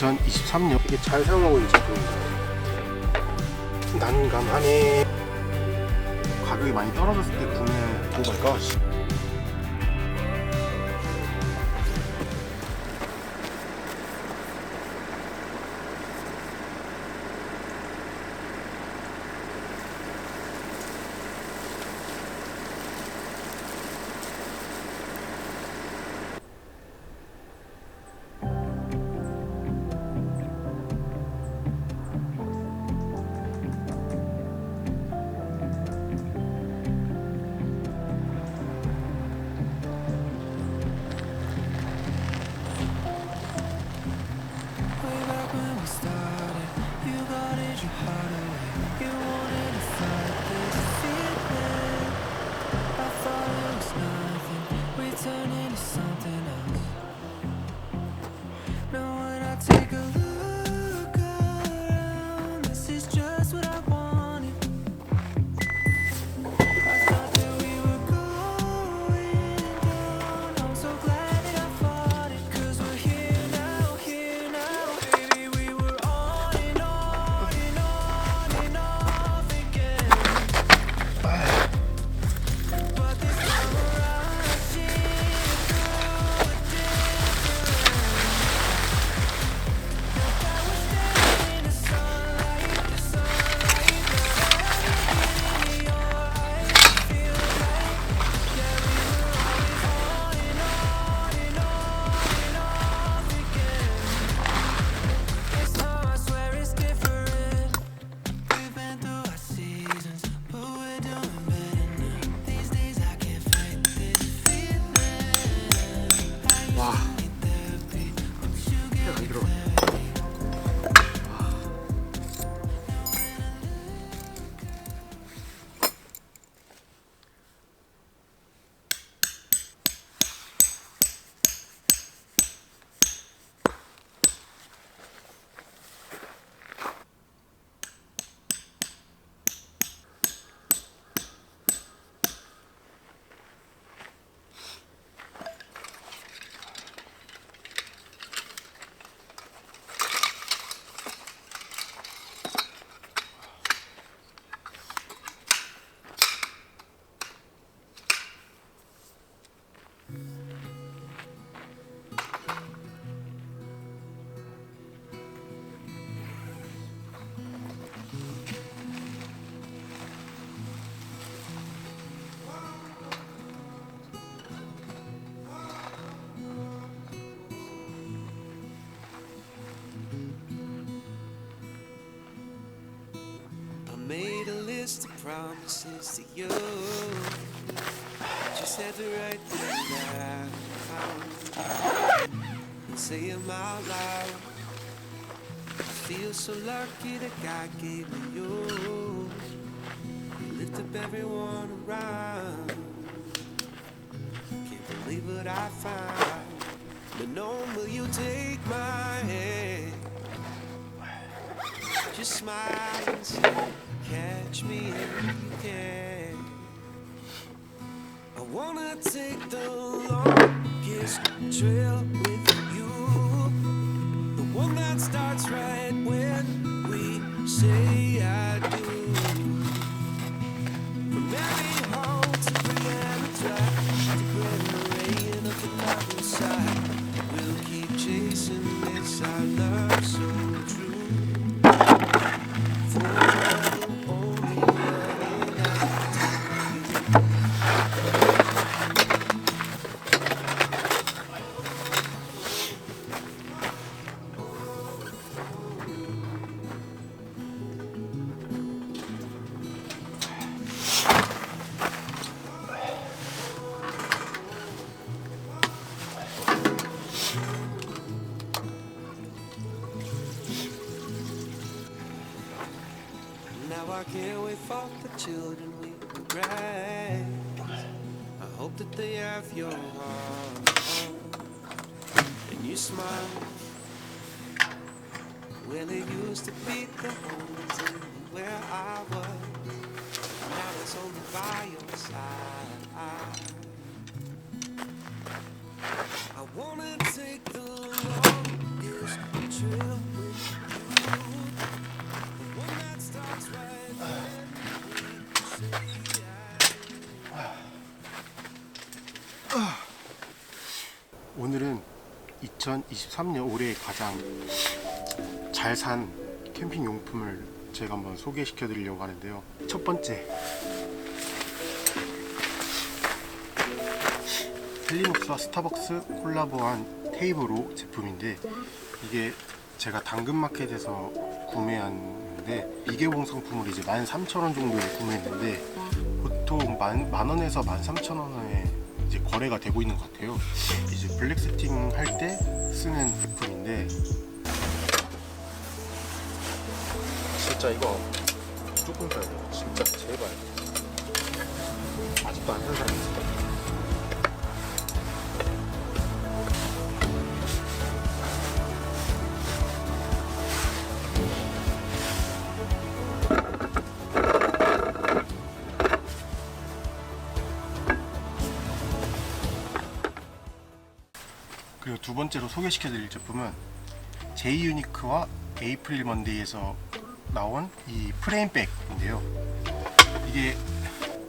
2023년 이게 잘 사용하고 있는 제품입니다. 난감하네. 가격이 많이 떨어졌을 때 구매 오마이 list of promises to you. Just had to write them down and say them out loud. I feel so lucky that God gave me you. You lift up everyone around. Can't believe what I find. But no, will you take my hand? Just smile and say, catch me if you can. I wanna take the longest trail with you. The one that starts right when we say I do. You smile. Well, it used to be the homes and where I was. Now it's only by your side. I wanna take the 2023년 올해 가장 잘 산 캠핑 용품을 제가 한번 소개시켜 드리려고 하는데요. 첫 번째 헬리녹스와 스타벅스 콜라보한 테이블로 제품인데 이게 제가 당근마켓에서 구매했는데 미개봉 상품으로 이제 13,000원 정도에 구매했는데 보통 만, 만 원에서 13,000원에 이제 거래가 되고 있는 것 같아요. 이제 블랙 세팅 할 때 쓰는 제품인데 진짜 이거 조금 사야. 진짜 제발. 아직도 안 산 사람 있을까? 소개시켜 드릴 제품은 제이 유니크와 에이프릴 먼데이에서 나온 이 프레임백인데요. 이게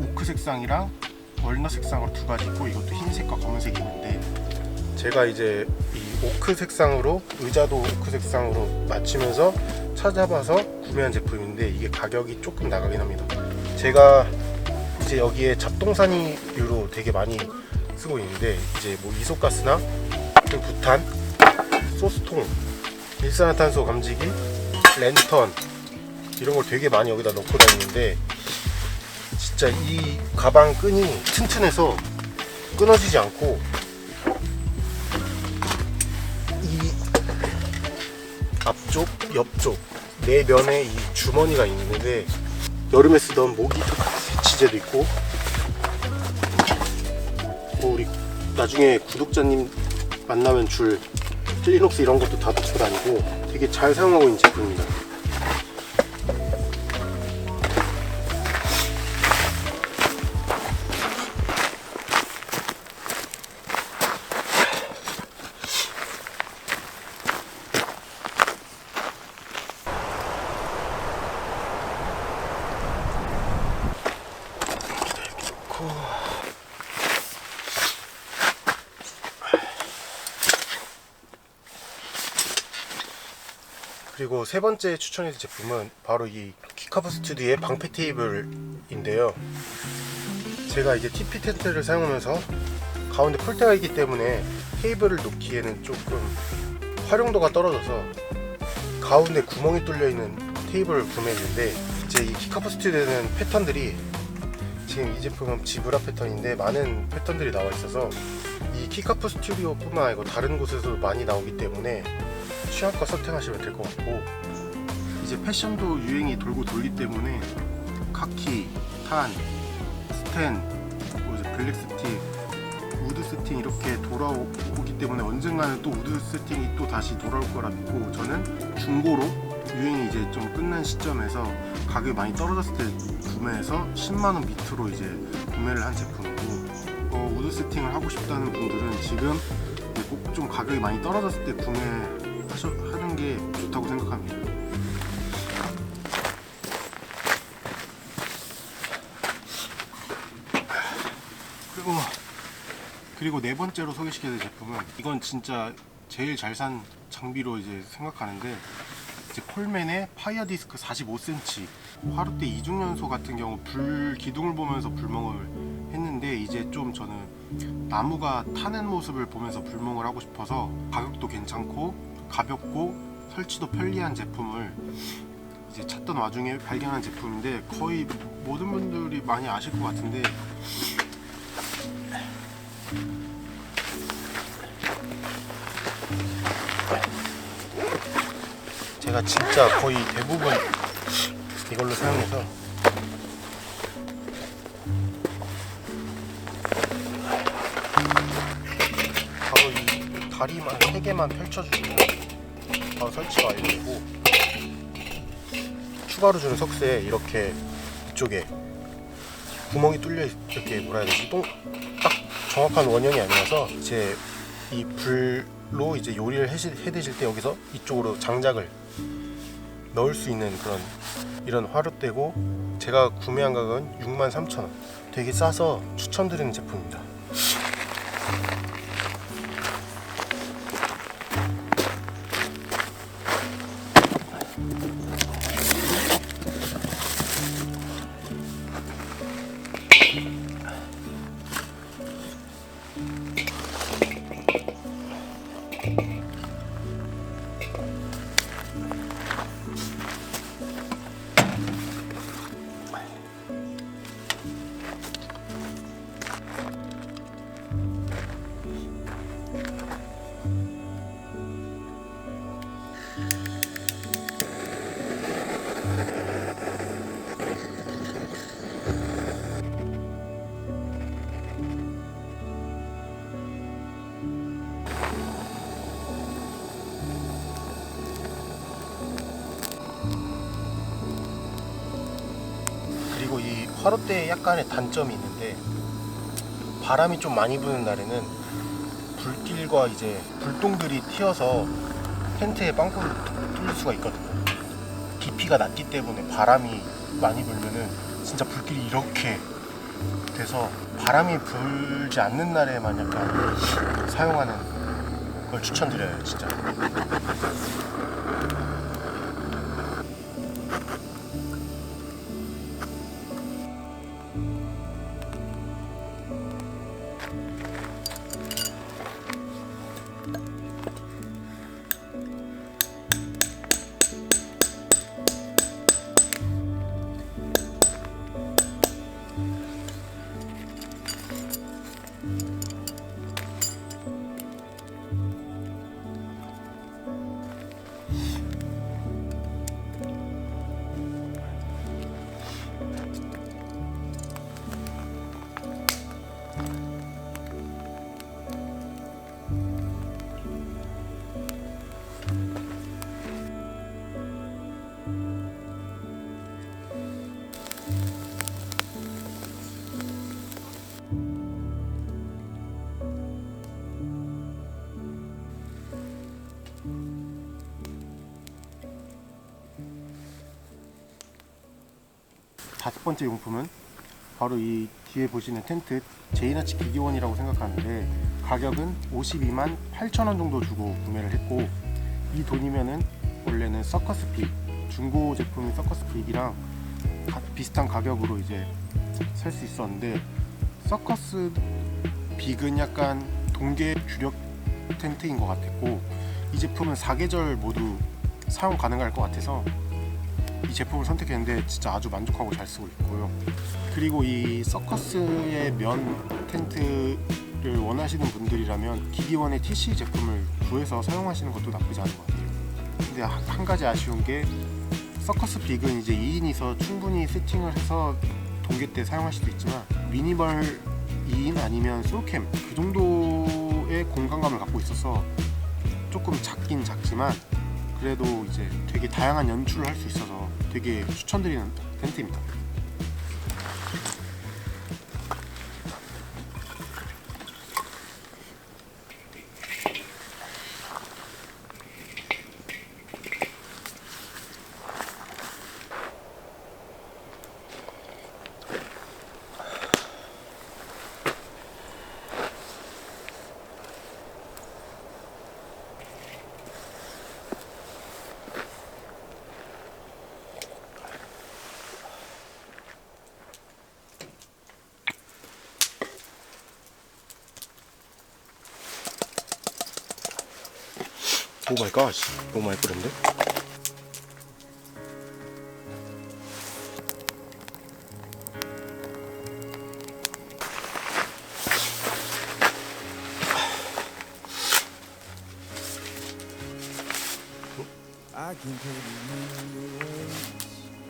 오크 색상이랑 월넛 색상으로 두 가지 있고 이것도 흰색과 검은색이 있는데 제가 이제 이 오크 색상으로 의자도 오크 색상으로 맞추면서 찾아봐서 구매한 제품인데 이게 가격이 조금 나가긴 합니다. 제가 이제 여기에 잡동사니류로 되게 많이 쓰고 있는데 이제 뭐 이소가스나 그 부탄, 소스통, 일산화탄소 감지기, 랜턴 이런 걸 되게 많이 여기다 넣고 다니는데 진짜 이 가방 끈이 튼튼해서 끊어지지 않고 이 앞쪽, 옆쪽 네 면에 이 주머니가 있는데 여름에 쓰던 모기 세치제도 있고 뭐 우리 나중에 구독자님 만나면 줄 찔리녹스 이런 것도 다 넣고 다니고 되게 잘 사용하고 있는 제품입니다. 그리고 세 번째 추천해드릴 제품은 바로 이 키카프 스튜디오의 방패 테이블인데요. 제가 이제 TP 텐트를 사용하면서 가운데 폴대가 있기 때문에 테이블을 놓기에는 조금 활용도가 떨어져서 가운데 구멍이 뚫려 있는 테이블을 구매했는데 이제 이 키카프 스튜디오는 패턴들이 지금 이 제품은 지브라 패턴인데 많은 패턴들이 나와 있어서 이 키카프 스튜디오뿐만 아니고 다른 곳에서도 많이 나오기 때문에 취향껏 선택하시면 될 것 같고 이제 패션도 유행이 돌고 돌기 때문에 카키, 탄, 스텐, 블랙 스틱, 우드 스팅 이렇게 돌아오기 때문에 언젠가는 또 우드 스팅이 또 다시 돌아올 거라 믿고 저는 중고로 유행이 이제 좀 끝난 시점에서 가격이 많이 떨어졌을 때 구매해서 10만 원 밑으로 이제 구매를 한 제품이고 어, 우드 세팅을 하고 싶다는 분들은 지금 꼭 좀 가격이 많이 떨어졌을 때 구매 하는 게 좋다고 생각합니다. 그리고 그리고 네 번째로 소개시켜드릴 제품은 이건 진짜 제일 잘 산 장비로 이제 생각하는데 이제 콜맨의 파이어 디스크 45cm 화롯대 이중연소 같은 경우 불 기둥을 보면서 불멍을 했는데 이제 좀 저는 나무가 타는 모습을 보면서 불멍을 하고 싶어서 가격도 괜찮고 가볍고 설치도 편리한 제품을 이제 찾던 와중에 발견한 제품인데 거의 모든 분들이 많이 아실 것 같은데 제가 진짜 거의 대부분 이걸로 사용해서 바로 이 다리만 세 개만 펼쳐주고 바로 설치가 완료되고. 추가로 주는 석쇠에 이렇게 이쪽에 구멍이 뚫려 있- 이렇게 뭐라 해야 되지? 똥딱 정확한 원형이 아니라서 이제 이 불로 이제 요리를 해 드실 때 여기서 이쪽으로 장작을 넣을 수 있는 그런 이런 화롯대고 제가 구매한 가격은 63,000원. 되게 싸서 추천드리는 제품입니다 화롯대에 약간의 단점이 있는데 바람이 좀 많이 부는 날에는 불길과 이제 불똥들이 튀어서 텐트에 빵꾸를 뚫릴 수가 있거든요. 깊이가 낮기 때문에 바람이 많이 불면은 진짜 불길이 이렇게 돼서 바람이 불지 않는 날에만 약간 사용하는 걸 추천드려요, 진짜. 다섯 번째 용품은 바로 이 뒤에 보시는 텐트 제이나치 기기원이라고 생각하는데 가격은 52만 8천 원 정도 주고 구매를 했고 이 돈이면은 원래는 서커스 픽 중고 제품인 서커스 픽이랑 가- 비슷한 가격으로 이제 살 수 있었는데 서커스 빅은 약간 동계 주력 텐트인 것 같았고 이 제품은 4계절 모두 사용 가능할 것 같아서 이 제품을 선택했는데 진짜 아주 만족하고 잘 쓰고 있고요. 그리고 이 서커스의 면 텐트를 원하시는 분들이라면 기기원의 TC 제품을 구해서 사용하시는 것도 나쁘지 않은 것 같아요. 근데 한- 한 가지 아쉬운 게 서커스 빅은 이제 2인이서 충분히 세팅을 해서 동계 때 사용하실 수 있지만 미니멀 2인 아니면 솔캠 그 정도의 공간감을 갖고 있어서 조금 작긴 작지만 그래도 이제 되게 다양한 연출을 할 수 있어서 되게 추천드리는 텐트입니다. 오 마이 갓 너무 많이 put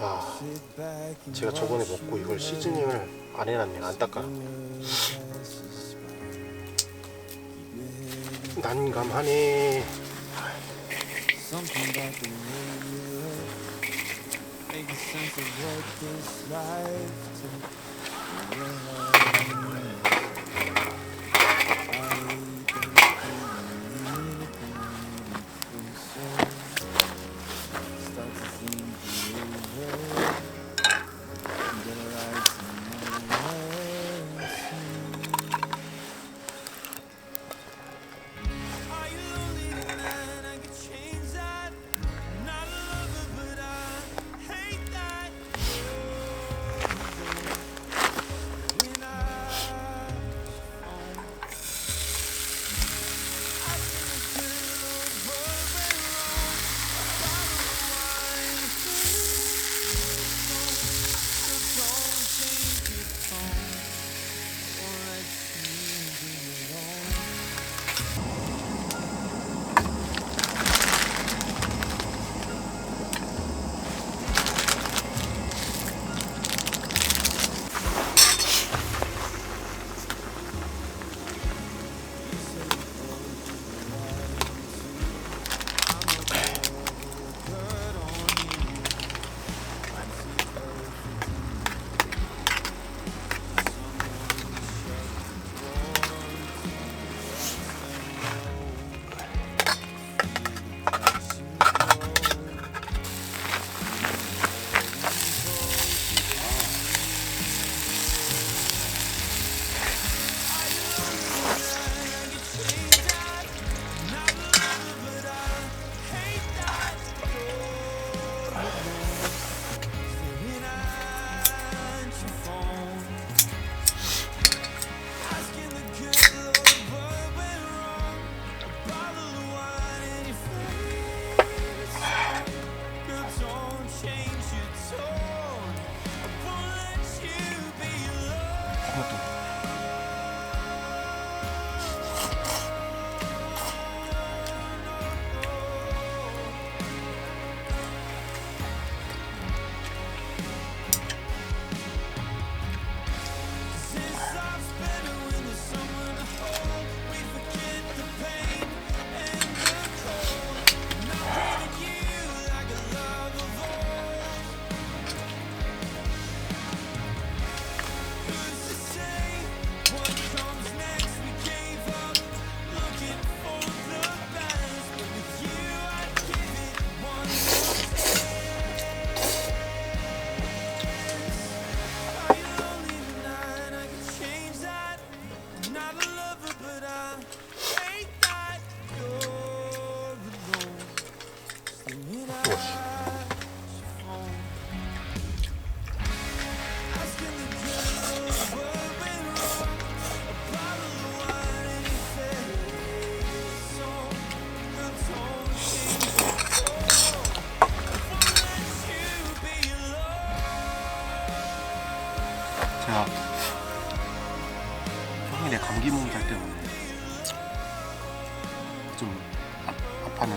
아 제가 저번에 먹고 이걸 시즈닝을 안 해놨네요. 안 닦아. 난감하네 something about the way you look making sense of what this life took.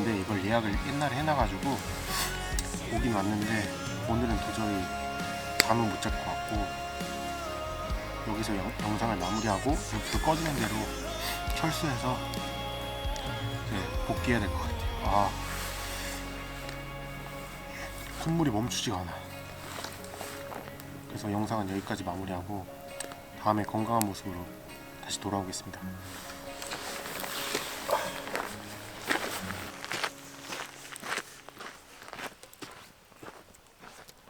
아, 아팠는데 이걸 예약을 옛날에 해놔가지고 오긴 왔는데 오늘은 도저히 잠을 못 잘 것 같고 여기서 영, 영상을 마무리하고 불 꺼지는 대로 철수해서 이제 복귀해야 될 것 같아요. 아 콧물이 멈추지가 않아. 그래서 영상은 여기까지 마무리하고 다음에 건강한 모습으로 다시 돌아오겠습니다.